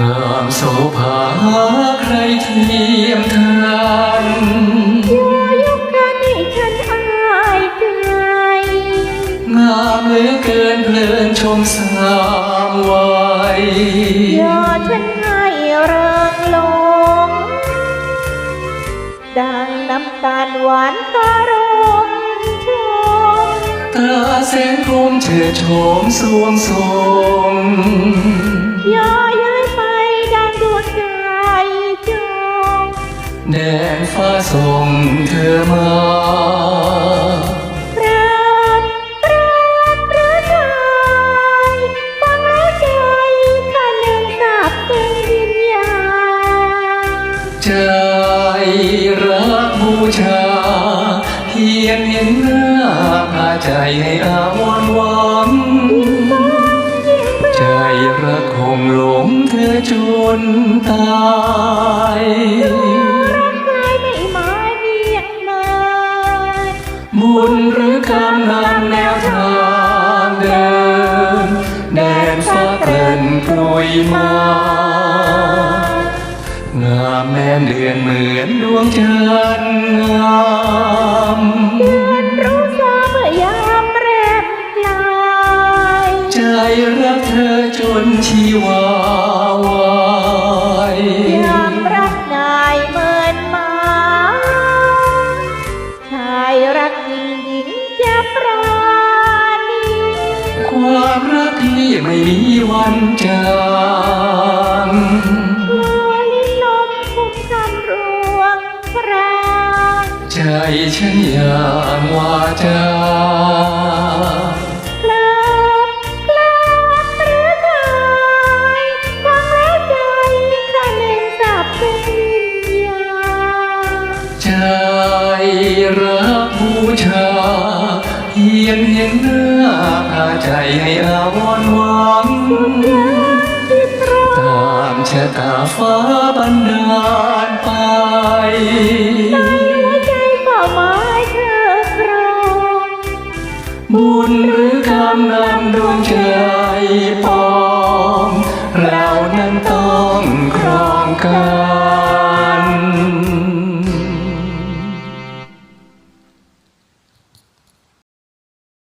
งามโสภาใครเทียมทันอย่ายกกันให้ฉันอายใจงามเหลือเกินเพลินชมสามวัยอย่าฉันให้เริงหลง ดังน้ำตาลหวานกรมชมตาแสนคมเชิดโฉมสวงทรงอย่า แดนฟ้าส่งเธอมาปราบปรามหรือไทยฟังแล้วใจข้าหนึ่งสับเป็นวิญญาณใจรักบูชาเพียงเห็นหน้าพาใจให้อาวรณ์หวังใจรักคงหลงเธอจนตาย บุญหรือกรรมนำแนวทางเดินแดนฟ้าเกลิ่นกลุยมางามแม้เดือนเหมือนดวงจันทร์งามเดือนรู้สาเมื่อยามแรมกลาย ใจรักเธอจนชีวา ที่ไม่มีวันจางกลัวลิ้นมคุมคำรวงพรางใจฉันอย่างวาจากลับกลับหรือไทยฟังแล้วใจข้าหนึ่งสับเป็นวิญญาใจรักบูชา พียงเห็นหน้าพาใจให้อาวรณ์หวังตามชะตาฟ้าบันดาลไปบุญหรือกรรมนำดวงใจปอ